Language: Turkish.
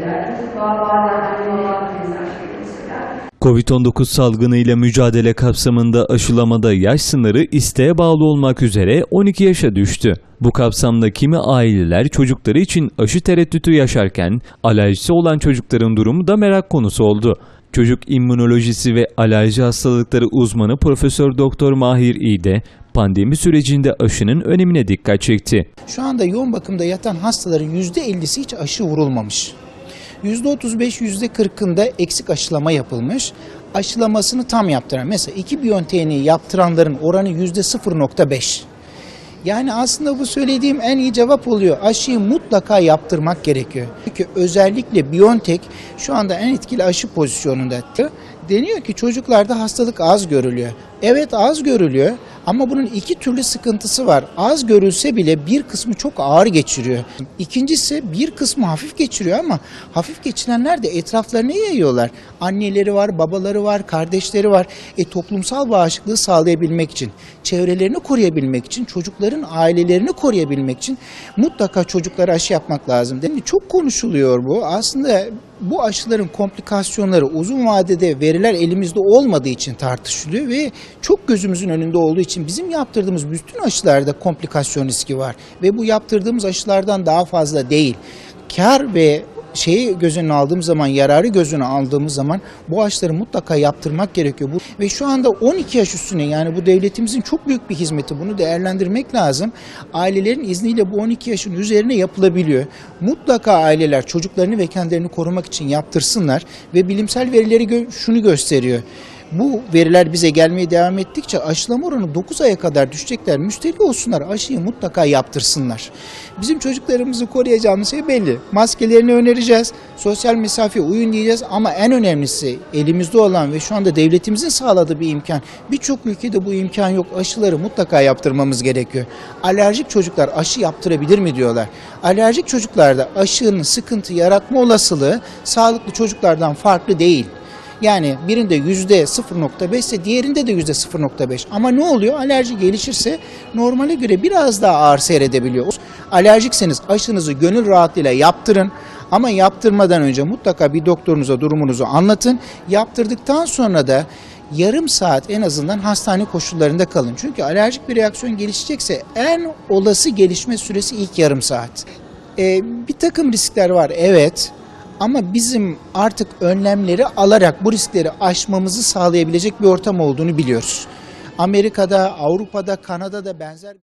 Çocuklar bazen anne söyler. Covid-19 salgınıyla mücadele kapsamında aşılamada yaş sınırı isteğe bağlı olmak üzere 12 yaşa düştü. Bu kapsamda kimi aileler çocukları için aşı tereddütü yaşarken alerjisi olan çocukların durumu da merak konusu oldu. Çocuk İmmünolojisi ve Alerji Hastalıkları uzmanı Profesör Doktor Mahir İğde pandemi sürecinde aşının önemine dikkat çekti. Şu anda yoğun bakımda yatan hastaların %50'si hiç aşı vurulmamış. %35, %40'ında eksik aşılama yapılmış. Aşılamasını tam yaptıran, mesela iki Biontech'i yaptıranların oranı %0.5. Yani aslında bu söylediğim en iyi cevap oluyor. Aşıyı mutlaka yaptırmak gerekiyor. Çünkü özellikle BioNTech şu anda en etkili aşı pozisyonunda. Deniyor ki çocuklarda hastalık az görülüyor. Evet az görülüyor ama bunun iki türlü sıkıntısı var. Az görülse bile bir kısmı çok ağır geçiriyor. İkincisi bir kısmı hafif geçiriyor ama hafif geçirenler de etraflarına yayıyorlar. Anneleri var, babaları var, kardeşleri var. E, toplumsal bağışıklığı sağlayabilmek için, çevrelerini koruyabilmek için, çocukların ailelerini koruyabilmek için mutlaka çocuklara aşı yapmak lazım. Değil mi? Çok konuşuluyor bu. Aslında bu aşıların komplikasyonları uzun vadede veriler elimizde olmadığı için tartışılıyor ve çok gözümüzün önünde olduğu için bizim yaptırdığımız bütün aşılarda komplikasyon riski var ve bu yaptırdığımız aşılardan daha fazla değil. Kar ve şeyi göz önüne aldığımız zaman, yararı göz önüne aldığımız zaman bu aşıları mutlaka yaptırmak gerekiyor. Bu, ve şu anda 12 yaş üstüne yani bu devletimizin çok büyük bir hizmeti bunu değerlendirmek lazım. Ailelerin izniyle bu 12 yaşın üzerine yapılabiliyor. Mutlaka aileler çocuklarını ve kendilerini korumak için yaptırsınlar ve bilimsel verileri gö- şunu gösteriyor. Bu veriler bize gelmeye devam ettikçe aşılama oranı 9 aya kadar düşecekler. Müstehli olsunlar aşıyı mutlaka yaptırsınlar. Bizim çocuklarımızı koruyacağımız şey belli. Maskelerini önereceğiz. Sosyal mesafeye uyun diyeceğiz ama en önemlisi elimizde olan ve şu anda devletimizin sağladığı bir imkan. Birçok ülkede bu imkan yok. Aşıları mutlaka yaptırmamız gerekiyor. Alerjik çocuklar aşı yaptırabilir mi diyorlar. Alerjik çocuklarda aşının sıkıntı yaratma olasılığı sağlıklı çocuklardan farklı değil. Yani birinde yüzde 0.5 ise diğerinde de yüzde 0.5. Ama ne oluyor? Alerji gelişirse normale göre biraz daha ağır seyredebiliyor. Alerjikseniz aşınızı gönül rahatlığıyla yaptırın. Ama yaptırmadan önce mutlaka bir doktorunuza durumunuzu anlatın. Yaptırdıktan sonra da yarım saat en azından hastane koşullarında kalın. Çünkü alerjik bir reaksiyon gelişecekse en olası gelişme süresi ilk yarım saat. Ee, bir takım riskler var evet. Ama bizim artık önlemleri alarak bu riskleri aşmamızı sağlayabilecek bir ortam olduğunu biliyoruz. Amerika'da, Avrupa'da, Kanada'da benzer